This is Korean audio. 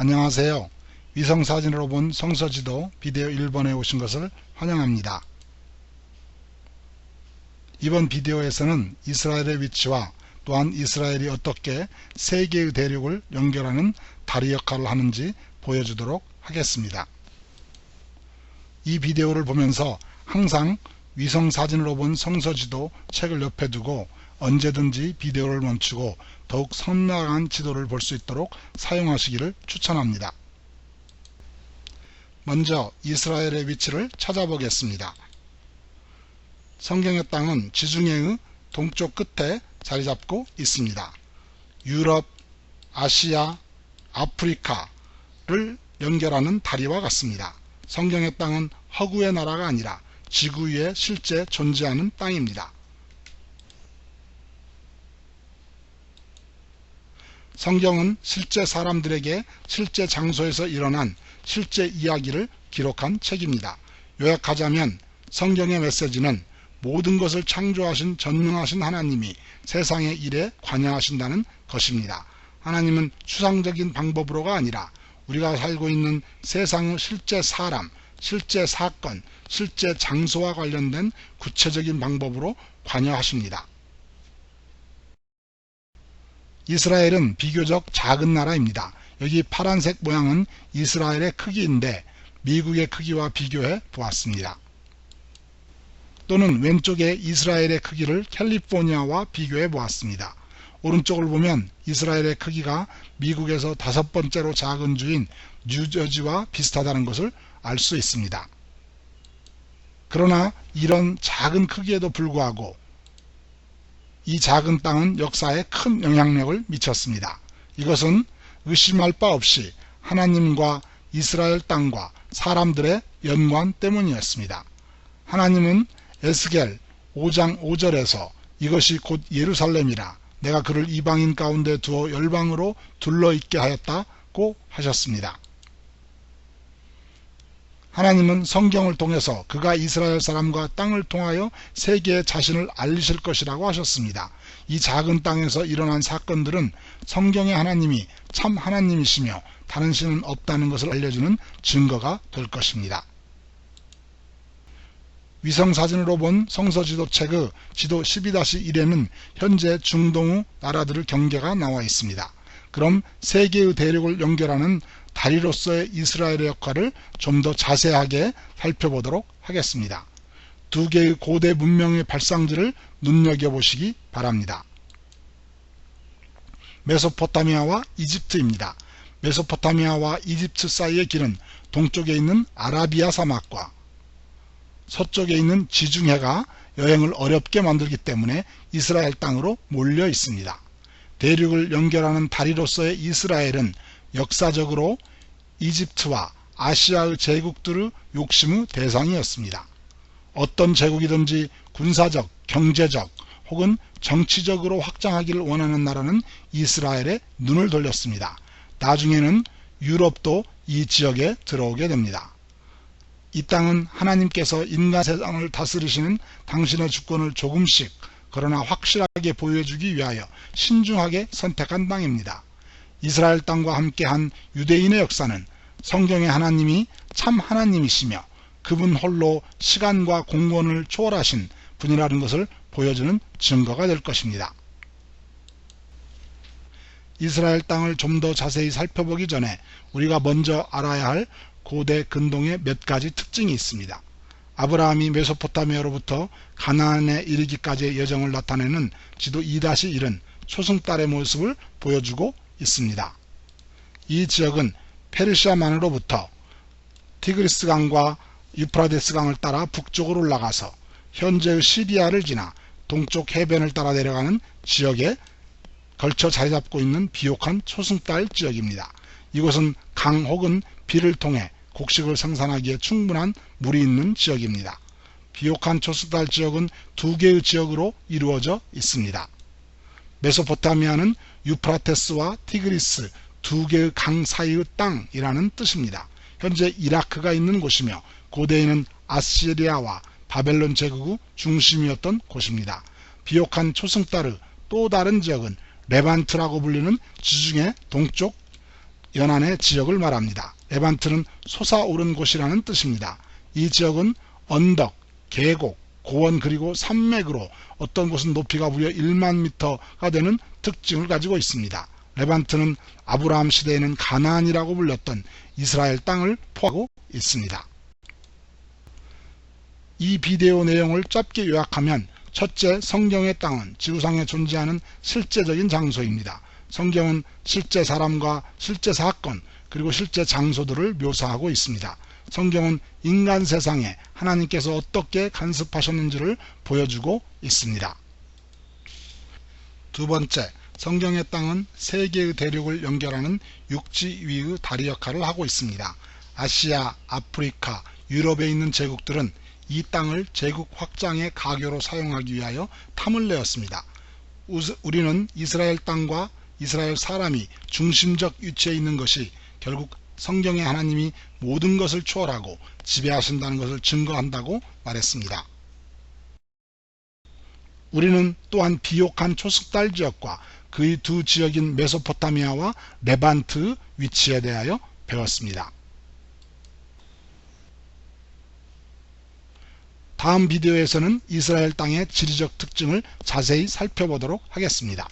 안녕하세요. 위성사진으로 본 성서지도 비디오 1번에 오신 것을 환영합니다. 이번 비디오에서는 이스라엘의 위치와 또한 이스라엘이 어떻게 세 개의 대륙을 연결하는 다리 역할을 하는지 보여주도록 하겠습니다. 이 비디오를 보면서 항상 위성사진으로 본 성서지도 책을 옆에 두고 언제든지 비디오를 멈추고 더욱 선명한 지도를 볼 수 있도록 사용하시기를 추천합니다. 먼저 이스라엘의 위치를 찾아보겠습니다. 성경의 땅은 지중해의 동쪽 끝에 자리 잡고 있습니다. 유럽, 아시아, 아프리카를 연결하는 다리와 같습니다. 성경의 땅은 허구의 나라가 아니라 지구 위에 실제 존재하는 땅입니다. 성경은 실제 사람들에게 실제 장소에서 일어난 실제 이야기를 기록한 책입니다. 요약하자면 성경의 메시지는 모든 것을 창조하신 전능하신 하나님이 세상의 일에 관여하신다는 것입니다. 하나님은 추상적인 방법으로가 아니라 우리가 살고 있는 세상의 실제 사람, 실제 사건, 실제 장소와 관련된 구체적인 방법으로 관여하십니다. 이스라엘은 비교적 작은 나라입니다. 여기 파란색 모양은 이스라엘의 크기인데 미국의 크기와 비교해 보았습니다. 또는 왼쪽에 이스라엘의 크기를 캘리포니아와 비교해 보았습니다. 오른쪽을 보면 이스라엘의 크기가 미국에서 다섯 번째로 작은 주인 뉴저지와 비슷하다는 것을 알 수 있습니다. 그러나 이런 작은 크기에도 불구하고 이 작은 땅은 역사에 큰 영향력을 미쳤습니다. 이것은 의심할 바 없이 하나님과 이스라엘 땅과 사람들의 연관 때문이었습니다. 하나님은 에스겔 5장 5절에서 이것이 곧 예루살렘이라 내가 그를 이방인 가운데 두어 열방으로 둘러있게 하였다고 하셨습니다. 하나님은 성경을 통해서 그가 이스라엘 사람과 땅을 통하여 세계에 자신을 알리실 것이라고 하셨습니다. 이 작은 땅에서 일어난 사건들은 성경의 하나님이 참 하나님이시며 다른 신은 없다는 것을 알려주는 증거가 될 것입니다. 위성사진으로 본 성서지도책의 지도 12-1에는 현재 중동의 나라들의 경계가 나와 있습니다. 그럼 세계의 대륙을 연결하는 다리로서의 이스라엘의 역할을 좀 더 자세하게 살펴보도록 하겠습니다. 두 개의 고대 문명의 발상지를 눈여겨보시기 바랍니다. 메소포타미아와 이집트입니다. 메소포타미아와 이집트 사이의 길은 동쪽에 있는 아라비아 사막과 서쪽에 있는 지중해가 여행을 어렵게 만들기 때문에 이스라엘 땅으로 몰려 있습니다. 대륙을 연결하는 다리로서의 이스라엘은 역사적으로 이집트와 아시아의 제국들의 욕심의 대상이었습니다. 어떤 제국이든지 군사적, 경제적 혹은 정치적으로 확장하기를 원하는 나라는 이스라엘에 눈을 돌렸습니다. 나중에는 유럽도 이 지역에 들어오게 됩니다. 이 땅은 하나님께서 인간 세상을 다스리시는 당신의 주권을 조금씩 그러나 확실하게 보여주기 위하여 신중하게 선택한 땅입니다. 이스라엘 땅과 함께한 유대인의 역사는 성경의 하나님이 참 하나님이시며 그분 홀로 시간과 공간을 초월하신 분이라는 것을 보여주는 증거가 될 것입니다. 이스라엘 땅을 좀 더 자세히 살펴보기 전에 우리가 먼저 알아야 할 고대 근동의 몇 가지 특징이 있습니다. 아브라함이 메소포타미아로부터 가나안에 이르기까지의 여정을 나타내는 지도 2-1은 초승달의 모습을 보여주고 있습니다. 이 지역은 페르시아만으로부터 티그리스강과 유프라데스강을 따라 북쪽으로 올라가서 현재의 시리아를 지나 동쪽 해변을 따라 내려가는 지역에 걸쳐 자리 잡고 있는 비옥한 초승달 지역입니다. 이곳은 강 혹은 비를 통해 곡식을 생산하기에 충분한 물이 있는 지역입니다. 비옥한 초승달 지역은 두 개의 지역으로 이루어져 있습니다. 메소포타미아는 유프라테스와 티그리스 두 개의 강 사이의 땅이라는 뜻입니다. 현재 이라크가 있는 곳이며 고대에는 아시리아와 바벨론 제국의 중심이었던 곳입니다. 비옥한 초승달의 또 다른 지역은 레반트라고 불리는 지중해 동쪽 연안의 지역을 말합니다. 레반트는 솟아오른 곳이라는 뜻입니다. 이 지역은 언덕, 계곡, 고원 그리고 산맥으로 어떤 곳은 높이가 무려 1만 미터가 되는 특징을 가지고 있습니다. 레반트는 아브라함 시대에는 가나안이라고 불렸던 이스라엘 땅을 포함하고 있습니다. 이 비디오 내용을 짧게 요약하면 첫째 성경의 땅은 지구상에 존재하는 실제적인 장소입니다. 성경은 실제 사람과 실제 사건 그리고 실제 장소들을 묘사하고 있습니다. 성경은 인간 세상에 하나님께서 어떻게 간섭하셨는지를 보여주고 있습니다. 두 번째, 성경의 땅은 세 개의 대륙을 연결하는 육지 위의 다리 역할을 하고 있습니다. 아시아, 아프리카, 유럽에 있는 제국들은 이 땅을 제국 확장의 가교로 사용하기 위하여 탐을 내었습니다. 우리는 이스라엘 땅과 이스라엘 사람이 중심적 위치에 있는 것이 결국 성경의 하나님이 모든 것을 초월하고 지배하신다는 것을 증거한다고 말했습니다. 우리는 또한 비옥한 초석달 지역과 그의 두 지역인 메소포타미아와 레반트 위치에 대하여 배웠습니다. 다음 비디오에서는 이스라엘 땅의 지리적 특징을 자세히 살펴보도록 하겠습니다.